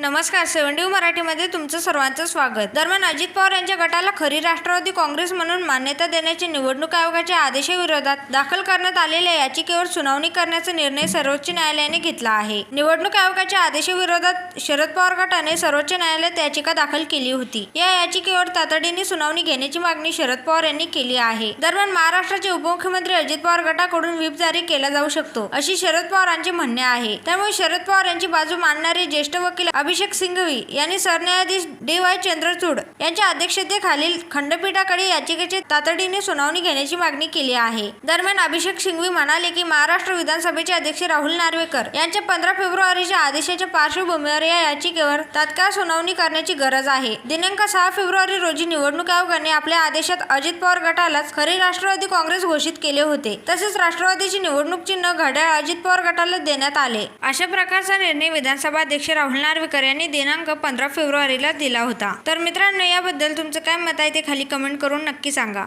नमस्कार सेव्हन्टी मराठीमध्ये तुमचं सर्वांचं स्वागत. दरम्यान अजित पवार यांच्या गटाला खरी राष्ट्रवादी काँग्रेस म्हणून मान्यता देण्याची निवडणूक आयोगाच्या आदेशाविरोधात दाखल करण्यात आलेल्या याचिकेवर सुनावणी करण्याचा निर्णय सर्वोच्च न्यायालयाने घेतला आहे. निवडणूक आयोगाच्या आदेशाविरोधात शरद पवार गटाने सर्वोच्च न्यायालयात याचिका दाखल केली होती. या याचिकेवर तातडीने सुनावणी घेण्याची मागणी शरद पवार यांनी केली आहे. दरम्यान महाराष्ट्राचे उपमुख्यमंत्री अजित पवार गटाकडून व्हीप जारी केला जाऊ शकतो अशी शरद पवारांचे म्हणणे आहे. त्यामुळे शरद पवार यांची बाजू मांडणारे ज्येष्ठ वकील अभिषेक सिंघवी यांनी सरन्यायाधीश डी वाय चंद्रचूड यांच्या अध्यक्षतेखालील खंडपीठाकडे याचिकेची तातडीने सुनावणी घेण्याची मागणी केली आहे. दरम्यान अभिषेक सिंघवी म्हणाले की महाराष्ट्र विधानसभेचे अध्यक्ष राहुल नार्वेकर यांच्या पंधरा फेब्रुवारीच्या आदेशाच्या पार्श्वभूमीवर या याचिकेवर तात्काळ सुनावणी करण्याची गरज आहे. दिनांक सहा फेब्रुवारी रोजी निवडणूक आयोगाने आपल्या आदेशात अजित पवार गटालाच खरी राष्ट्रवादी काँग्रेस घोषित केले होते. तसेच राष्ट्रवादीचे निवडणूक चिन्ह घड्याळ अजित पवार गटाला देण्यात आले. अशा प्रकारचा निर्णय विधानसभा अध्यक्ष राहुल नार्वेकर यांनी दिनांक पंधरा फेब्रुवारीला दिला होता. तर मित्रांनो याबद्दल तुमचं काय मत आहे ते खाली कमेंट करून नक्की सांगा.